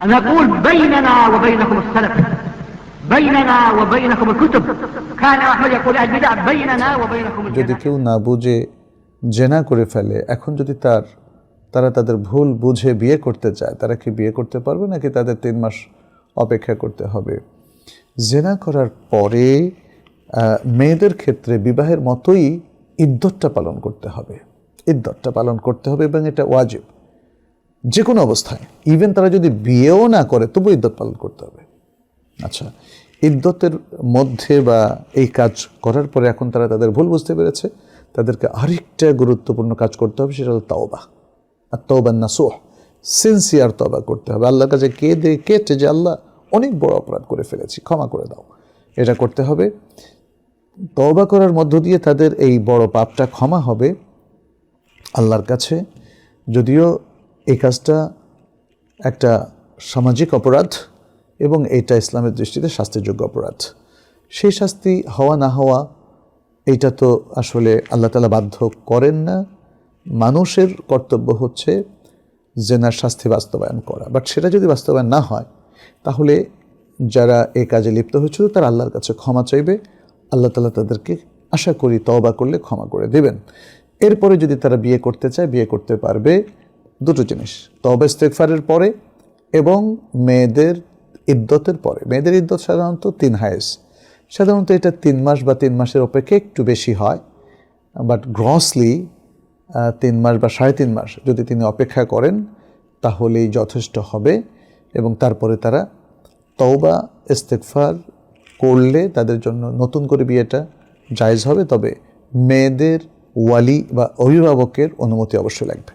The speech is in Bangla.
نقول بيننا وبينكم السلف بيننا وبينكم الكتب كان أحمد يقول البدع بيننا وبينكم যদি الجنة কেউ না বুঝে জেনা করে ফেলে এখন যদি তার তারা তাদের ভুল বুঝে বিয়ে করতে চায় তারা কি বিয়ে করতে পারবে নাকি তাদের তিন মাস অপেক্ষা করতে হবে জেনা করার পরে আহ, মেয়েদের ক্ষেত্রে বিবাহের মতোই ইদ্যতটা পালন করতে হবে ইদ্যতটা পালন করতে হবে এবং এটা ওয়াজিব যে কোনো অবস্থায়। ইভেন তারা যদি বিয়েও না করে তবু ইদ্যত পালন করতে হবে। আচ্ছা ইদ্যতের মধ্যে বা এই কাজ করার পরে এখন তারা তাদের ভুল বুঝতে পেরেছে। তাদেরকে আরেকটা গুরুত্বপূর্ণ কাজ করতে হবে, সেটা হলো তাওবা। আর তওবা নাসুহ সিনসিয়ার তবা করতে হবে। আল্লাহর কাছে কে দে কেটে যে আল্লাহ অনেক বড় অপরাধ করে ফেলেছি, ক্ষমা করে দাও। এটা করতে হবে। তওবা করার মধ্য দিয়ে তাদের এই বড় পাপটা ক্ষমা হবে। আল্লাহর কাছে, যদিও এই কাজটা একটা সামাজিক অপরাধ এবং এটা ইসলামের দৃষ্টিতে শাস্তিযোগ্য অপরাধ। সেই শাস্তি হওয়া না হওয়া, এইটা তো আসলে আল্লাহ তালা বাধ্য করেন না। মানুষের কর্তব্য হচ্ছে জেনার শাস্তি বাস্তবায়ন করা। বাট সেটা যদি বাস্তবায়ন না হয়, তাহলে যারা এ কাজে লিপ্ত হয়েছিল, তারা আল্লাহর কাছে ক্ষমা চাইবে। আল্লাহ তালা তাদেরকে আশা করি তওবা করলে ক্ষমা করে দেবেন। এরপরে যদি তারা বিয়ে করতে চায়, বিয়ে করতে পারবে। দুটো জিনিস। তবে ইস্তেকফারের পরে এবং মেয়েদের ইদ্যতের পরে। মেয়েদের ইদ্যত সাধারণত তিন হায়েস। সাধারণত এটা তিন মাস বা তিন মাসের অপেক্ষা একটু বেশি হয়, বাট গ্রসলি তিন মাস বা সাড়ে তিন মাস যদি তিনি অপেক্ষা করেন, তাহলেই যথেষ্ট হবে এবং তারপরে তারা তওবা ইস্তেকফার করলে তাদের জন্য নতুন করে বিয়েটা জায়জ হবে। তবে মেয়েদের ওয়ালি বা অভিভাবকের অনুমতি অবশ্যই লাগবে।